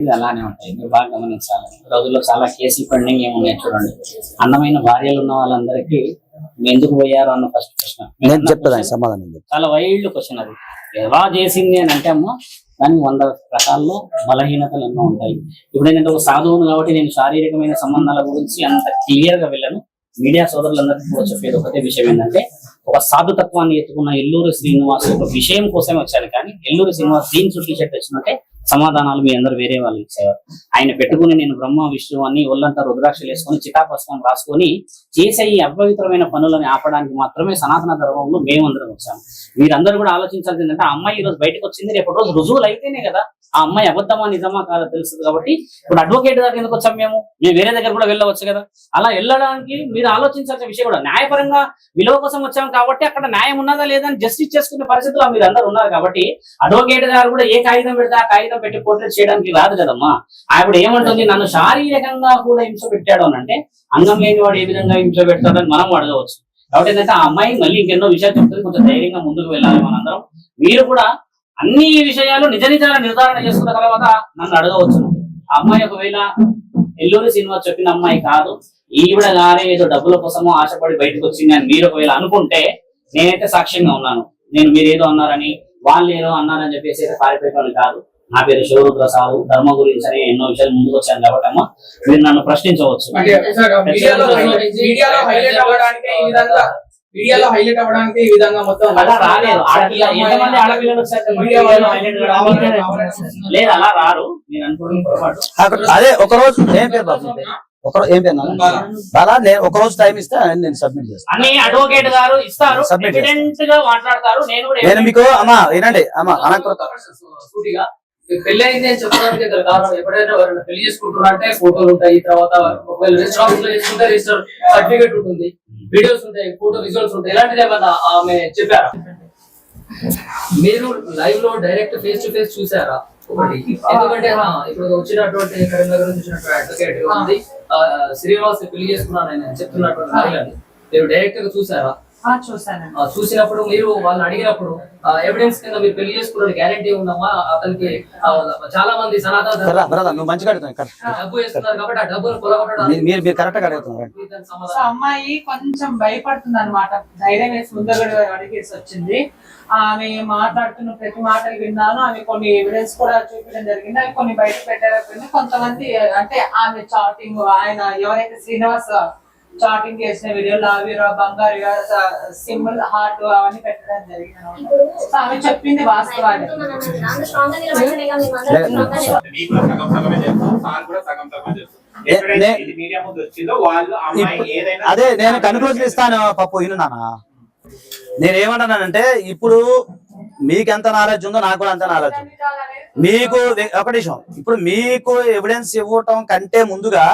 ఇది అలానే ఉంటాయి. మీరు బాగా గమనించాలి. రోజుల్లో చాలా కేసులు పెండింగ్ ఏమున్నాయి చూడండి. అందమైన భార్యలు ఉన్న వాళ్ళందరికీ "మీరు ఎందుకు పోయారు అన్న ఫస్ట్ ప్రశ్న. నేను చెప్తాను సమాధానం. చాలా వైల్డ్ క్వశ్చన్ అది. ఎలా చేసింది అని అంటే అమ్మ దానికి వంద రకాల్లో బలహీనతలు ఎన్నో ఉంటాయి. ఇప్పుడు ఏంటంటే ఒక సాధువును కాబట్టి నేను శారీరకమైన సంబంధాల గురించి అంత క్లియర్గా వెళ్ళను. మీడియా సోదరులందరికీ కూడా చెప్పేది ఒకటే విషయం ఏంటంటే ఒక సాధుతత్వాన్ని ఎత్తుకున్న ఎల్లూరు శ్రీనివాస్ ఒక విషయం కోసమే వచ్చాను. కానీ ఎల్లూరు శ్రీనివాస్ దీని చుట్టూ షర్ట్ వచ్చినట్టే సమాధానాలు మీ అందరు వేరే వాళ్ళు ఇచ్చేవారు. ఆయన పెట్టుకుని నేను బ్రహ్మ విష్ణు అని ఒళ్ళంతా రుద్రాక్షలు వేసుకొని చితాపస్వం రాసుకొని చేసే ఈ అపవిత్రమైన పనులను ఆపడానికి మాత్రమే సనాతన ధర్మంలో మేమందరం వచ్చాము మీరందరూ కూడా ఆలోచించాల్సింది ఏంటంటే ఆ అమ్మాయి ఈ రోజు బయటకు వచ్చింది రేపటి రోజు రుజువులు అయితేనే కదా. ఆ అమ్మాయి అబద్ధమా నిజమా కాదో తెలుస్తుంది కాబట్టి ఇప్పుడు అడ్వకేట్ దగ్గర ఎందుకు వచ్చాం మేము? మేము వేరే దగ్గర కూడా వెళ్ళవచ్చు కదా. అలా వెళ్ళడానికి మీరు ఆలోచించాల్సిన విషయం కూడా న్యాయపరంగా విలువ కోసం వచ్చాం కాబట్టి అక్కడ న్యాయం ఉన్నదా లేదా అని జస్టిస్ చేసుకునే పరిస్థితిలో మీరు అందరూ ఉన్నారు కాబట్టి అడ్వకేట్ గారు కూడా ఏ కాగితం పెడితే ఆ కాగితం పెట్టి పోర్ట్రేట్ చేయడానికి రాదు కదమ్మా. ఆవిడ ఏమంటుంది? నన్ను శారీరకంగా కూడా హింస పెట్టాడు అని అంటే అంగం లేని వాడు ఏ విధంగా హింస పెడతాడని మనం అడగవచ్చు. కాబట్టి ఏంటంటే ఆ అమ్మాయి మళ్ళీ ఇంకెన్నో విషయాలు చెప్తుంది. కొంచెం ధైర్యంగా ముందుకు వెళ్ళాలి మనందరం. మీరు కూడా అన్ని విషయాలు నిజ నిజాల నిర్ధారణ చేసుకున్న తర్వాత నన్ను అడగవచ్చు. ఆ అమ్మాయి ఒకవేళ ఎల్లూరి సినిమా చెప్పిన అమ్మాయి కాదు ఈవిడ గానే ఏదో డబ్బుల కోసమో ఆశపడి బయటకు వచ్చింది అని మీరు ఒకవేళ అనుకుంటే నేనైతే సాక్ష్యంగా ఉన్నాను. నేను మీరు ఏదో అన్నారని వాళ్ళు ఏదో అన్నారని చెప్పేసి అయితే పారిపోయేవాళ్ళు కాదు. నా పేరు శివరుద్ర సారు ధర్మ గురించి అని ఎన్నో విషయాలు ముందుకు వచ్చాను కాబట్టి అమ్మ మీరు నన్ను ప్రశ్నించవచ్చు అంటే సార్ మీడియాలో హైలైట్ మీడియాలో హైలైట్ అవ్వడానికి ఈ విధంగా మీడియాలో హైలైట్ అవ్వడానికి ఈ విధంగా మొత్తం అలా రాలేదు ఆడపిల్ల ఎంతమంది ఆడపిల్లలు వచ్చారు మీడియా వాళ్ళు హైలైట్ కావాలి. లేదు అలా రారు నేను అనుకుంటున్న పొరపాటు అక్కడ- అదే ఒక రోజు ఏం పేరు బాబు ఏం పేరు? బాలా నేను ఒక రోజు టైం ఇస్తే నేను సబ్మిట్ చేస్తాను అన్ని అడ్వకేట్ గారు ఇస్తారు గా మాట్లాడతారు నేను కూడా నేను మీకు అమ్మా వినండి అమ్మా మీకు పెళ్ళి అయింది అని చెప్పడానికి గల కారణం ఎప్పుడైనా ఎవరైనా పెళ్ళి చేసుకుంటున్నా అంటే ఫోటోలు ఉంటాయి తర్వాత ఒకవేళ రిజిస్టర్ ఆఫీస్లో చేసుకుంటే రిజిస్టర్ సర్టిఫికేట్ ఉంటుంది వీడియోస్ ఉంటాయి ఫోటో విజువల్స్ ఉంటాయి. ఇలాంటిది ఏమన్నా ఆమె చెప్పారా? మీరు లైవ్లో డైరెక్ట్ ఫేస్ టు ఫేస్ చూసారా? ఒకటి. ఎందుకంటే ఇప్పుడు వచ్చినటువంటి కరీంనగర్ నుంచి వచ్చినటువంటి అడ్వకేట్ ఉంది. శ్రీనివాస్ పెళ్ళి చేసుకున్నాను చెప్తున్నటువంటి మహిళని. మీరు డైరెక్ట్గా చూసారా? చూసినప్పుడు మీరు వాళ్ళని అడిగినప్పుడు ఎవిడెన్స్ కింద మీరు పెళ్ళి చేసుకున్న గ్యారంటీ ఉన్నామా అతనికి చాలా మంది సనాతన నువ్వు మంచిగా డబ్బు వేస్తున్నారు కాబట్టి ఆ డబ్బును మీరు మీరు కరెక్ట్ అడుగుతున్నారు. అమ్మాయి కొంచెం భయపడుతుంది అనమాట ధైర్యం వేసి ముందర అడిగేసి వచ్చింది. ఆమె మాట్లాడుతున్న ప్రతి మాటలు విన్నాను. ఆమె కొన్ని ఎవిడెన్స్ కూడా చూపించడం జరిగింది. అవి కొన్ని బయట పెట్టారు కొంతమంది అంటే ఆమె చాటింగ్ ఆయన ఎవరైతే శ్రీనివాస్ చాటింగ్ చేసిన వీడియోలు ఆవిర బంగారు సింబల్ హార్ట్ అవన్నీ పెట్టడం జరిగింది ఆమె చెప్పింది వాస్తవాన్ని అదే నేను కనుక్లోజులు ఇస్తాను పప్పు. విను నాన్న. నేను ఏమంటున్నానంటే ఇప్పుడు మీకు ఎంత నాలెడ్జ్ ఉందో నాకు కూడా అంత నాలెడ్జ్ ఉంది. మీకు వే- ఒక నిమిషం. ఇప్పుడు మీకు ఎవిడెన్స్ ఇవ్వటం కంటే ముందుగా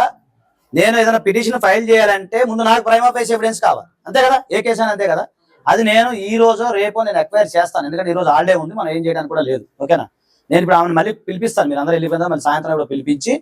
నేను ఏదైనా పిటిషన్ ఫైల్ చేయాలంటే ముందు నాకు ప్రైమ్ ఫేస్ ఎవిడెన్స్ కావాలి. అంతే కదా? ఏ కేసు అంతే కదా? అది నేను ఈ రోజు రేపు నేను ఎక్వైర్ చేస్తాను. ఎందుకంటే ఈ రోజు హాలిడే ఉంది మనం ఏం చేయడానికి కూడా లేదు. ఓకేనా నేను ఇప్పుడు ఆమెను మళ్ళీ పిలిపిస్తాను. మీరు అందరూ వెళ్ళిపోయిందా మళ్ళీ సాయంత్రం కూడా పిలిపించి